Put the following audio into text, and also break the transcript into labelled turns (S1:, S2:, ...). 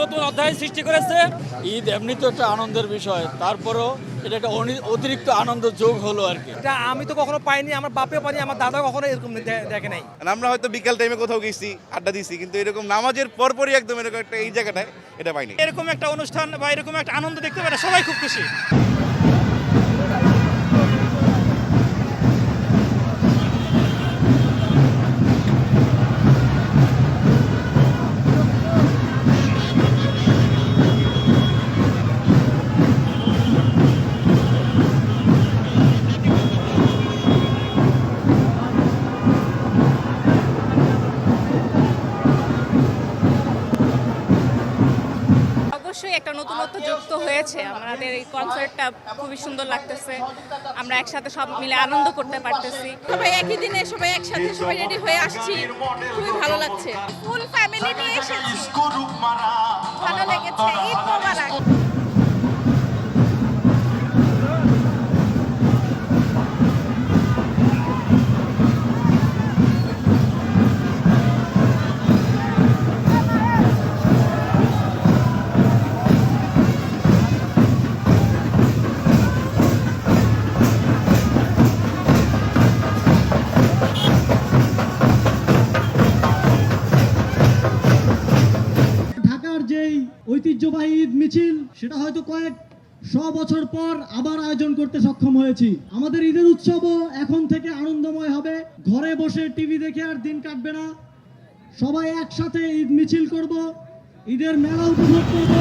S1: নতুন অধ্যায় সৃষ্টি করেছে।
S2: ঈদ এমনি তো একটা আনন্দের বিষয় তারপরও এটা একটা অতিরিক্ত আনন্দ যোগ হলো আর কি।
S3: এটা আমি তো কখনো পাইনি আমার বাপেও পাইনি আমার দাদা কখনো এরকম দেখে নাই।
S4: আমরা হয়তো বিকাল টাইমে কোথাও গেছি আড্ডা দিছি কিন্তু এরকম নামাজের পরপরই একদম এরকম একটা এই জায়গাটায় এটা পাইনি।
S5: এরকম একটা অনুষ্ঠান বা এরকম একটা আনন্দ দেখতে পারে সবাই খুব খুশি।
S6: অবশ্যই একটা নতুনত্ব যুক্ত হয়েছে। আমাদের এই কনসার্টটা খুবই সুন্দর লাগতেছে। আমরা একসাথে সব মিলে আনন্দ করতে পারতেছি।
S7: সবাই একই দিনে সবাই একসাথে সবাই রেডি হয়ে আসছি। খুবই ভালো লাগছে। ফুল ফ্যামিলি নিয়ে এসেছি। ভালো লেগেছে। ঈদ মোবারক।
S8: ঐতিহ্যবাহী ঈদ মিছিল, সেটা হয়তো কয়েক শ বছর পর আবার আয়োজন করতে সক্ষম হয়েছি। আমাদের ঈদের উৎসবও এখন থেকে আনন্দময় হবে। ঘরে বসে টিভি দেখে আর দিন কাটবে না। সবাই একসাথে ঈদ মিছিল করব, ঈদের মেলা উপভোগ করব।